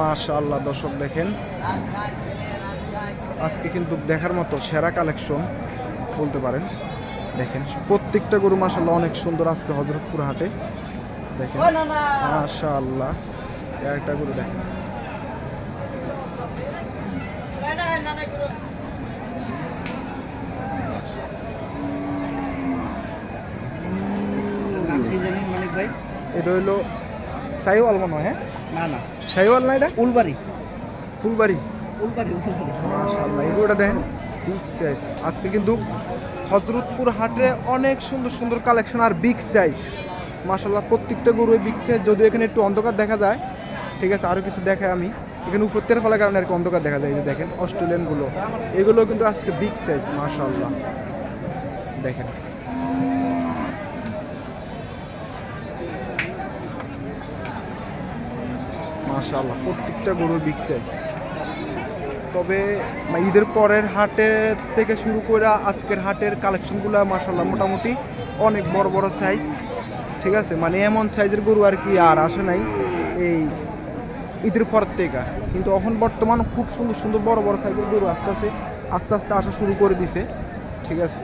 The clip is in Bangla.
মাশাআল্লাহ দর্শক দেখেন। আজকে কিন্তু দেখার মতো সেরা কালেকশন বলতে পারেন। দেখেন প্রত্যেকটা গরু মাশাআল্লাহ অনেক সুন্দর আজকে হজরতপুর হাটে। দেখেন মাশাআল্লাহ একটা গরু দেখেন। এটা হইল সাইওয়াল মনে হয় হ্যাঁ? না না। সাইওয়াল না এটা? ফুলবাড়ি। উলবাড়ি উলবাড়ি। মাশাআল্লাহ এগুলোটা দেখেন? বিগ সাইজ আজকে কিন্তু হজরতপুর হাটে অনেক সুন্দর সুন্দর কালেকশন আর বিগ সাইজ মাশাআল্লাহ প্রত্যেকটা গরু বিগ সাইজ যদিও এখানে একটু অন্ধকার দেখা যায় ঠিক আছে আরও কিছু দেখায় আমি। এখানে উপর তের ফলের কারণে আর অন্ধকার দেখা যায় এই যে দেখেন অস্ট্রেলিয়ানগুলো এগুলো কিন্তু আজকে বিগ সাইজ মাশাআল্লাহ। দেখেন। মাশাআল্লাহ, প্রত্যেকটা গরুর বিগ সাইজ তবে মা- ঈদের পরের হাটের থেকে শুরু করে আজকের হাটের কালেকশনগুলো মাসাল্লাহ মোটামুটি অনেক বড় বড় সাইজ ঠিক আছে? মানে এমন সাইজের গরু আর কি আর আসে নাই এই ঈদের পর থেকে। কিন্তু এখন বর্তমান খুব সুন্দর সুন্দর বড় বড় সাইজের গরু আস্তে আস্তে আস্তে আস্তে আসা শুরু করে দিছে, ঠিক আছে?